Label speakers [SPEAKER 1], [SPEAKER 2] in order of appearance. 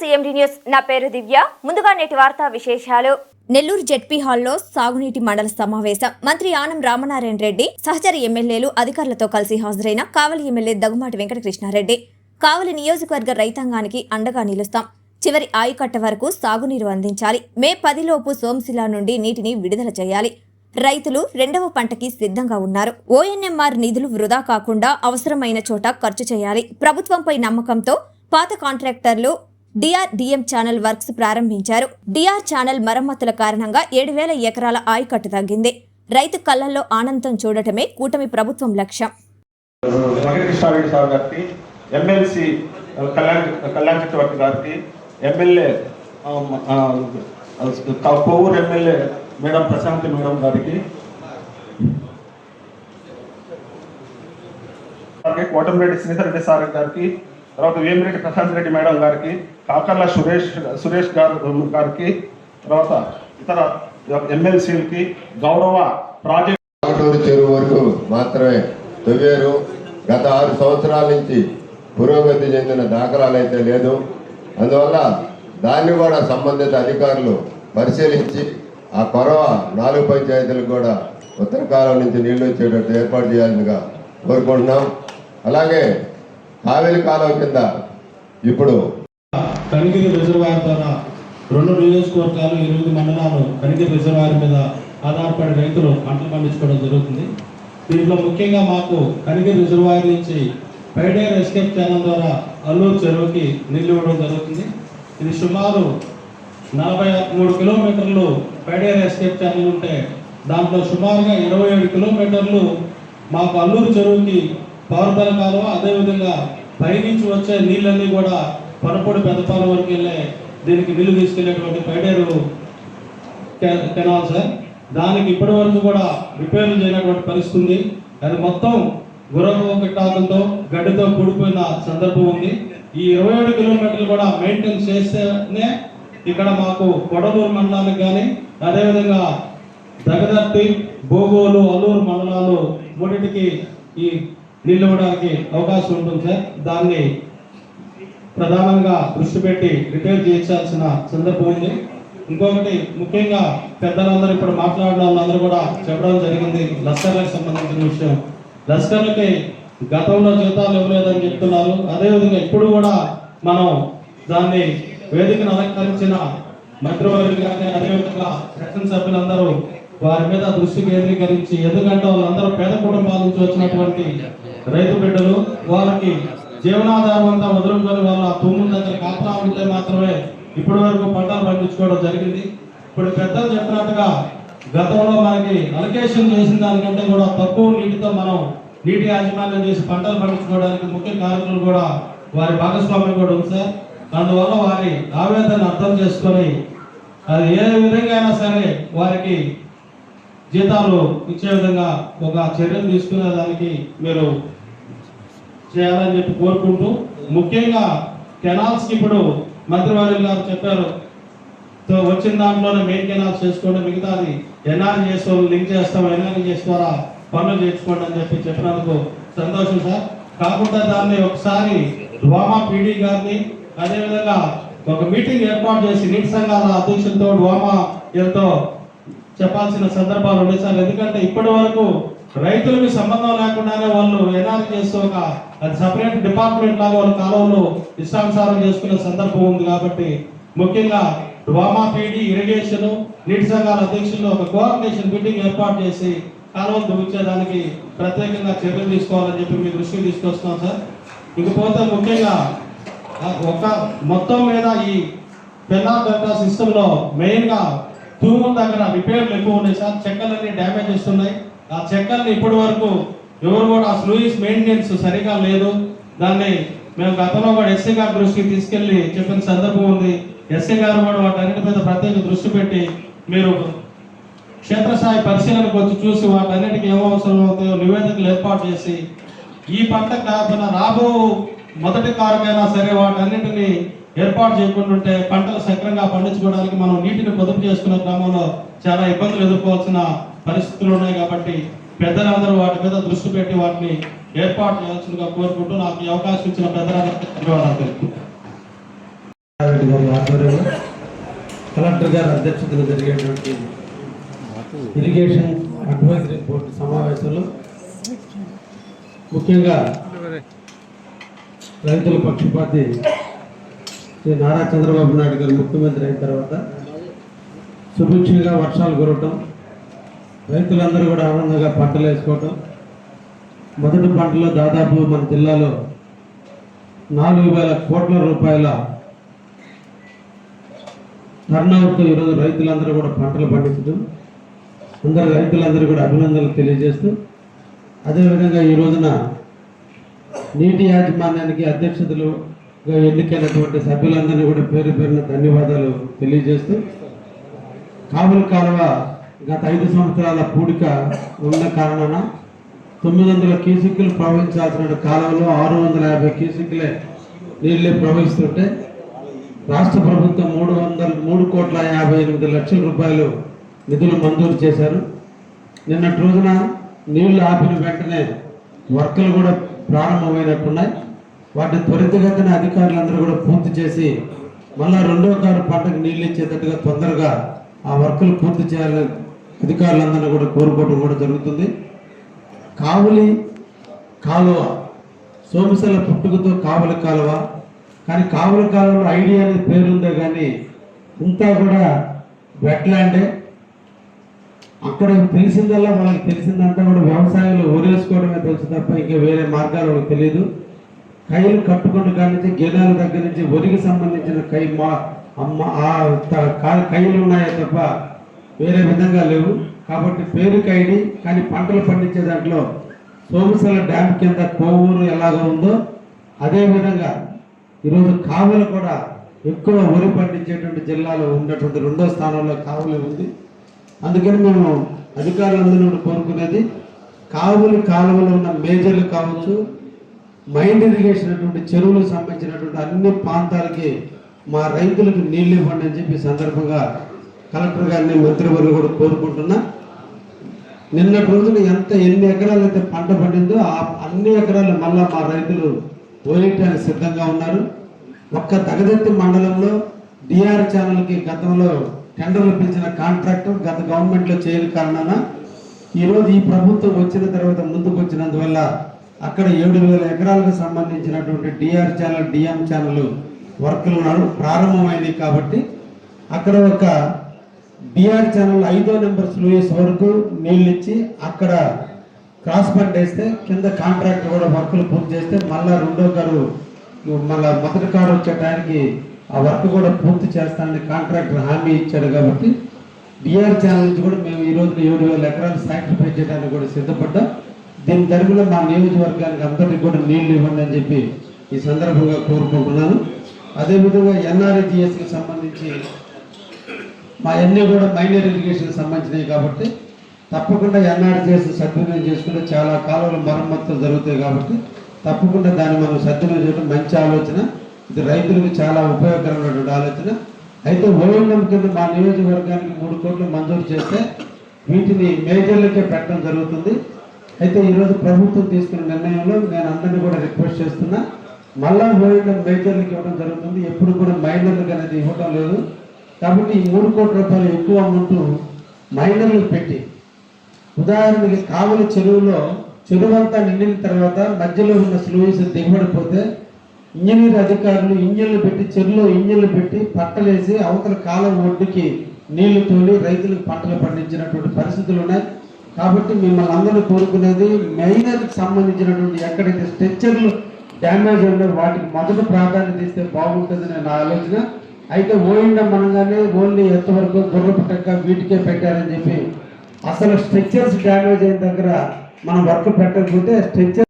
[SPEAKER 1] CMD news. నా పేరు దివ్య. ముందుగా నేటి వార్తా విశేషాలు. నెల్లూరు జెడ్పీ హాల్లో సాగునీటి మండల సమావేశం. మంత్రి ఆనం రామనారాయణ రెడ్డి సహచర ఎమ్మెల్యేలు అధికారులతో కలిసి హాజరైన కావలి ఎమ్మెల్యే దగ్గుమాటి వెంకటకృష్ణారెడ్డి. కావలి నియోజకవర్గ రైతాంగానికి అండగా నిలుస్తాం. చివరి ఆయుకట్ట వరకు సాగునీరు అందించాలి. మే పదిలోపు సోమశిల నుండి నీటిని విడుదల చేయాలి. రైతులు రెండవ పంటకి సిద్ధంగా ఉన్నారు. ఓఎన్ఎంఆర్ నిధులు వృధా కాకుండా అవసరమైన చోట ఖర్చు చేయాలి. ప్రభుత్వంపై నమ్మకంతో పాత కాంట్రాక్టర్లు డిఆర్డిఎం ఛానల్ వర్క్స్ ప్రారంభించారు. డిఆర్ ఛానల్ మరమ్మతుల కారణంగా ఏడు వేల ఎకరాల ఆయకట్టు తగ్గింది. రైతు కళ్ళల్లో ఆనందం చూడటమే కూటమి ప్రభుత్వం లక్ష్యం.
[SPEAKER 2] వెంకటకృష్ణారెడ్డి ఎమ్మెల్సీ కళ్యాణ్ కళ్యాణ్ చక్రవర్తి గారికి MLA Kovvur MLA madam Prashanti madam గారికి అలాగే కోటమిరెడ్డి శ్రీధర్ సార్ గారికి తర్వాత వేమిరెడ్డి ప్రశాంత్ రెడ్డి మేడం గారికి కాకర్ల సురేష్ సురేష్ గారు గారికి తర్వాత ఇతర ఎమ్మెల్సీలకి గౌరవ ప్రాజెక్ట్
[SPEAKER 3] ఆటూరు చెరువు వరకు మాత్రమే తవ్వారు. గత ఆరు సంవత్సరాల నుంచి పురోగతి చెందిన దాఖలాలు అయితే లేదు. అందువల్ల దాన్ని కూడా సంబంధిత అధికారులు పరిశీలించి ఆ కొరవ నాలుగు పంచాయతీలకు కూడా ఉత్తర కాలం నుంచి నీళ్ళు వచ్చేటట్టు ఏర్పాటు చేయాలిగా కోరుకుంటున్నాం. అలాగే కావేరి కాలువ కింద ఇప్పుడు
[SPEAKER 4] కనిగిరి రిజర్వాయర్ ద్వారా రెండు నియోజకవర్గాలు ఎనిమిది మండలాలు కనిగిరి రిజర్వాయర్ మీద ఆధారపడి రైతులు పంటలు పండించుకోవడం జరుగుతుంది. దీంట్లో ముఖ్యంగా మాకు కనిగిరి రిజర్వాయర్ నుంచి పైడేర్ ఎస్కేప్ ఛానల్ ద్వారా అల్లూరు చెరువుకి నీళ్ళు ఇవ్వడం జరుగుతుంది. ఇది సుమారు నలభై మూడు కిలోమీటర్లు పైడేర్ ఎస్కేప్ ఛానల్ ఉంటే దాంట్లో సుమారుగా ఇరవై ఏడు కిలోమీటర్లు మాకు అల్లూరు చెరువుకి పవర్బల కాలువ అదేవిధంగా పైనుంచి వచ్చే నీళ్ళన్నీ కూడా పనపొడి పెద్దపాలెం వరకు వెళ్ళే దీనికి నీళ్ళు తీసుకెళ్ళేటువంటి పైడేరు కె- కెనాల్ సార్. దానికి ఇప్పటి వరకు కూడా రిపేర్లు చేయనటువంటి పరిస్థితి ఉంది. అది మొత్తం గుర్రపు గిట్టాకులతో గడ్డితో కూడిపోయిన సందర్భం ఉంది. ఈ ఇరవై ఏడు కిలోమీటర్లు కూడా మెయింటైన్ చేస్తేనే ఇక్కడ మాకు కొడలూరు మండలానికి కానీ అదేవిధంగా దగదర్తి బోగోలు అల్లూరు మండలాలు మూడింటికి ఈ నీళ్ళు ఇవ్వడానికి అవకాశం ఉంటుంది సార్. దాన్ని ప్రధానంగా దృష్టి పెట్టి రిపేర్ చేయించాల్సిన సందర్భం ఉంది. ఇంకొకటి ముఖ్యంగా పెద్దలందరూ ఇప్పుడు మాట్లాడిన వాళ్ళందరూ కూడా చెప్పడం జరిగింది లస్కర్లకు సంబంధించిన విషయం. లస్కర్లకి గతంలో జీతాలు ఇవ్వలేదని చెప్తున్నారు. అదేవిధంగా ఇప్పుడు కూడా మనం దాన్ని వేదికను అలంకరించిన మంత్రివర్యులు కానీ అదేవిధంగా శాసనసభ్యులందరూ వారి మీద దృష్టి కేంద్రీకరించి ఎందుకంటే వాళ్ళందరూ పేద కుటుంబాల నుంచి వచ్చినటువంటి రైతు బిడ్డలు వాళ్ళకి జీవనాధారం అంతా వదులుకొని వాళ్ళ భూముల దగ్గర కాపలా ఉంటే మాత్రమే ఇప్పటి వరకు పంటలు పండించుకోవడం జరిగింది. ఇప్పుడు పెద్దలు చెప్పినట్టుగా గతంలో మనకి అలకేషన్ చేసిన దానికంటే కూడా తక్కువ నీటితో మనం నీటి యాజమాన్యం చేసి పంటలు పండించుకోవడానికి ముఖ్య కారకులు కూడా వారి భాగస్వామ్యం కూడా ఉంది సార్. అందువల్ల వారి ఆవేదన అర్థం చేసుకొని అది ఏ విధంగా అయినా సరే వారికి జీతాలు ఇచ్చే విధంగా ఒక చర్యలు తీసుకునే దానికి మీరు చేయాలని చెప్పి కోరుకుంటూ ముఖ్యంగా కెనాల్స్కి ఇప్పుడు మంత్రివర్యులు గారు చెప్పారు. సో వచ్చిన దాంట్లోనే మెయిన్ కెనాల్స్ చేసుకోండి మిగతాది ఎన్ఆర్జీఎస్ లింక్ చేస్తాం ఎన్ఆర్జీఎస్ చేసుకోరా పనులు చేర్చుకోండి అని చెప్పి చెప్పినందుకు సంతోషం సార్. కాకుండా దాన్ని ఒకసారి డ్వామా పీడీ గారిని అదేవిధంగా ఒక మీటింగ్ ఏర్పాటు చేసి నీటి సంఘాల అధ్యక్షులతో డ్వామా ఎంతో చెప్పాల్సిన సందర్భాలు ఉన్నాయి సార్. ఎందుకంటే ఇప్పటి వరకు రైతులకు సంబంధం లేకుండానే వాళ్ళు ఎన్ఆర్ చేస్తూ ఒక అది సపరేట్ డిపార్ట్మెంట్ లాగా వాళ్ళ కాలంలో ఇష్టానుసారం చేసుకునే సందర్భం ఉంది కాబట్టి ముఖ్యంగా డ్వామా పీడి ఇరిగేషన్ నీటి సంఘాల అధ్యక్షులు ఒక కోఆర్డినేషన్ మీటింగ్ ఏర్పాటు చేసి కాలువలు దువ్వించేదానికి ప్రత్యేకంగా చర్యలు తీసుకోవాలని చెప్పి మీ దృష్టికి తీసుకొస్తున్నాం సార్. ఇకపోతే ముఖ్యంగా ఒక మొత్తం మీద ఈ పెన్నా డేటా సిస్టంలో మెయిన్గా తూముల దగ్గర రిపేర్లు ఎక్కువ ఉన్నాయి సార్. చెక్కలన్నీ డ్యామేజ్ వస్తున్నాయి ఆ చెక్కల్ని ఇప్పటి వరకు ఎవరు కూడా ఆ స్లూయిస్ మెయింటెనెన్స్ సరిగా లేదు. దాన్ని మేము గతంలో కూడా ఎస్సీ గారి దృష్టికి తీసుకెళ్ళి చెప్పిన సందర్భం ఉంది. ఎస్సీ గారు కూడా వాటన్నిటి మీద ప్రత్యేక దృష్టి పెట్టి మీరు క్షేత్రస్థాయి పరిశీలనకు వచ్చి చూసి వాటన్నిటికి ఏం అవసరం అవుతాయో నివేదికలు ఏర్పాటు చేసి ఈ పంట కాకుండా రాబో మొదటి కారుకైనా సరే వాటన్నిటిని ఏర్పాటు చేయకుండా ఉంటే పంటలు సక్రంగా పండించుకోవడానికి మనం నీటిని పొదుపు చేసుకున్న క్రమంలో చాలా ఇబ్బందులు ఎదుర్కోవాల్సిన పరిస్థితులు ఉన్నాయి కాబట్టి పెద్దలందరూ వాటి మీద దృష్టి పెట్టి వాటిని ఏర్పాటు చేయాల్సిందిగా కోరుకుంటూ నాకు అవకాశం ఇచ్చిన పెద్దలందరికీ ధన్యవాదాలు తెలుపుతున్నాను
[SPEAKER 5] కలెక్టర్ గారి అధ్యక్షతన జరిగేటువంటి ఇరిగేషన్ అడ్వైజరీ బోర్డు సమావేశంలో ముఖ్యంగా రైతుల పక్షపాతి శ్రీ నారా చంద్రబాబు నాయుడు గారు ముఖ్యమంత్రి అయిన తర్వాత సుభిక్షంగా వర్షాలు కురవటం రైతులందరూ కూడా ఆనందంగా పంటలు వేసుకోవటం. మొదటి పంటలో దాదాపు మన జిల్లాలో నాలుగు వేల కోట్ల రూపాయల టర్నౌట్తో ఈరోజు రైతులందరూ కూడా పంటలు పండించడం అందరు రైతులందరూ కూడా అభినందనలు తెలియజేస్తూ అదేవిధంగా ఈ రోజున నీటి యాజమాన్యానికి అధ్యక్షతలు ఎన్నికైనటువంటి సభ్యులందరినీ కూడా పేరు పేరున ధన్యవాదాలు తెలియజేస్తూ కాబుల్ కాలువ గత ఐదు సంవత్సరాల పూడిక ఉన్న కారణాన తొమ్మిది వందల క్యూసిక్లు ప్రవహించాల్సిన కాలంలో ఆరు వందల యాభై క్యూసిక్లే నీళ్ళే ప్రవహిస్తుంటే రాష్ట్ర ప్రభుత్వం మూడు వందల మూడు కోట్ల యాభై ఎనిమిది లక్షల రూపాయలు నిధులు మంజూరు చేశారు. నిన్నటి రోజున నీళ్ళు ఆపిన వెంటనే వర్కులు కూడా ప్రారంభమైనట్టున్నాయి. వాటిని త్వరితగతిన అధికారులందరూ కూడా పూర్తి చేసి మళ్ళా రెండో కారు పంటకు నీళ్ళు ఇచ్చేటట్టుగా తొందరగా ఆ వర్కులు పూర్తి చేయాలని అధికారులందరినీ కూడా కోరుకోవడం కూడా జరుగుతుంది. కావులి కాలువ సోమశల పుట్టుకతో కావులి కాలువ. కానీ కావులి కాలువలో ఐడియా అనేది పేరుందే కానీ ఇంతా కూడా వెట్లాండే అక్కడ తెలిసిందల్లా? వాళ్ళకి తెలిసిందంతా కూడా వ్యవసాయంలో ఊరేసుకోవడమే తెలుసు తప్ప ఇంకా వేరే మార్గాలు వాళ్ళకి తెలియదు. కైలు కట్టుకొని కానీ గెలాల దగ్గర నుంచి వరికి సంబంధించిన కై మా అమ్మ ఆ కైలు ఉన్నాయే తప్ప వేరే విధంగా లేవు. కాబట్టి పేరు కైడి కానీ పంటలు పండించే దాంట్లో సోమసల డ్యామ్ కింద కోవూరు ఎలాగో ఉందో అదే విధంగా ఈరోజు కావులు కూడా ఎక్కువ వరి పండించేటువంటి జిల్లాలో ఉన్నటువంటి రెండో స్థానంలో కావులు ఉంది. అందుకని మేము అధికారులందరూ కోరుకునేది కావులు కాలువలు ఉన్న మేజర్లు కావచ్చు మైండ్ ఇరిగేషన్ అటువంటి చెరువులకు సంబంధించినటువంటి అన్ని ప్రాంతాలకి మా రైతులకు నీళ్ళు ఇవ్వండి అని చెప్పి సందర్భంగా కలెక్టర్ గారిని మంత్రివర్గం కూడా కోరుకుంటున్నా. నిన్నటి రోజున ఎంత ఎన్ని ఎకరాలు అయితే పంట పండిందో ఆ అన్ని ఎకరాలు మళ్ళా మా రైతులు పోయేటానికి సిద్ధంగా ఉన్నారు. ఒక్క తగదెత్తి మండలంలో డిఆర్ ఛానల్కి గతంలో టెండర్లు పిలిచిన కాంట్రాక్టర్ గత గవర్నమెంట్లో చేయని కారణాన ఈరోజు ఈ ప్రభుత్వం వచ్చిన తర్వాత ముందుకు వచ్చినందువల్ల అక్కడ ఏడు వేల ఎకరాలకు సంబంధించినటువంటి డిఆర్ ఛానల్ డిఎం ఛానల్ వర్క్లు ప్రారంభమైంది కాబట్టి అక్కడ ఒక డిఆర్ ఛానల్ ఐదో నెంబర్ స్లూయస్ వరకు నీళ్ళు ఇచ్చి అక్కడ క్రాస్ పంట్ వేస్తే కింద కాంట్రాక్ట్ కూడా వర్కులు పూర్తి చేస్తే మళ్ళా రెండో కారు మళ్ళా మొదటి కారు వచ్చే టైంకి ఆ వర్క్ కూడా పూర్తి చేస్తానని కాంట్రాక్టర్ హామీ ఇచ్చాడు కాబట్టి డిఆర్ ఛానల్ నుంచి కూడా మేము ఈ రోజు ఏడు వేల ఎకరాలు సాక్రిఫై చేయడానికి కూడా సిద్ధపడ్డాం. దీని తరపున మా నియోజకవర్గానికి అందరికి కూడా నీళ్ళు ఇవ్వండి అని చెప్పి ఈ సందర్భంగా కోరుకుంటున్నాను. అదేవిధంగా ఎన్ఆర్జిఎస్కి సంబంధించి మా అన్నీ కూడా మైనర్ ఇరిగేషన్కి సంబంధించినవి కాబట్టి తప్పకుండా ఎన్ఆర్జీఎస్ సద్వినియోగం చేసుకుంటే చాలా కాలంలో మరమ్మతులు జరుగుతాయి కాబట్టి తప్పకుండా దాన్ని మనం సద్వినియోగం చేయడం మంచి ఆలోచన. ఇది రైతులకు చాలా ఉపయోగకరమైనటువంటి ఆలోచన. అయితే ఓఎన్ఎం కింద మా నియోజకవర్గానికి మూడు కోట్లు మంజూరు చేస్తే వీటిని మేజర్లకే పెట్టడం జరుగుతుంది. అయితే ఈరోజు ప్రభుత్వం తీసుకున్న నిర్ణయంలో నేను అందరినీ కూడా రిక్వెస్ట్ చేస్తున్నా. మళ్ళా ఓఎన్ఎం మేజర్లకు ఇవ్వడం జరుగుతుంది. ఎప్పుడు కూడా మైనర్లకు అనేది ఇవ్వడం లేదు. కాబట్టి ఈ మూడు కోట్ల రూపాయలు ఎక్కువ అమౌంట్ మైనర్లకు పెట్టి ఉదాహరణకి కావలి చెరువులో చెరువు అంతా నిండిన తర్వాత మధ్యలో ఉన్న స్లూయిస్ దిగబడిపోతే ఇంజనీర్ అధికారులు ఇంజన్లు పెట్టి చెరువులో ఇంజన్లు పెట్టి పట్టలేసి అవతల కాలం ఒడ్డుకి నీళ్ళు తోలి రైతులకు పంటలు పండించినటువంటి పరిస్థితులు ఉన్నాయి. కాబట్టి మిమ్మల్ని అందరూ కోరుకునేది మైనర్కి సంబంధించినటువంటి ఎక్కడైతే స్ట్రెచ్చర్లు డ్యామేజ్ ఉన్నాయో వాటికి మొదట ప్రాధాన్యత ఇస్తే బాగుంటుందని నా ఆలోచన. అయితే ఓయిండం అనగానే ఓన్లీ ఎంతవరకు గుర్రపు టెక్క వీటికే పెట్టారని చెప్పి. అసలు స్ట్రక్చర్స్ డ్యామేజ్ అయిన దగ్గర మనం వర్క్ పెట్టకపోతే structure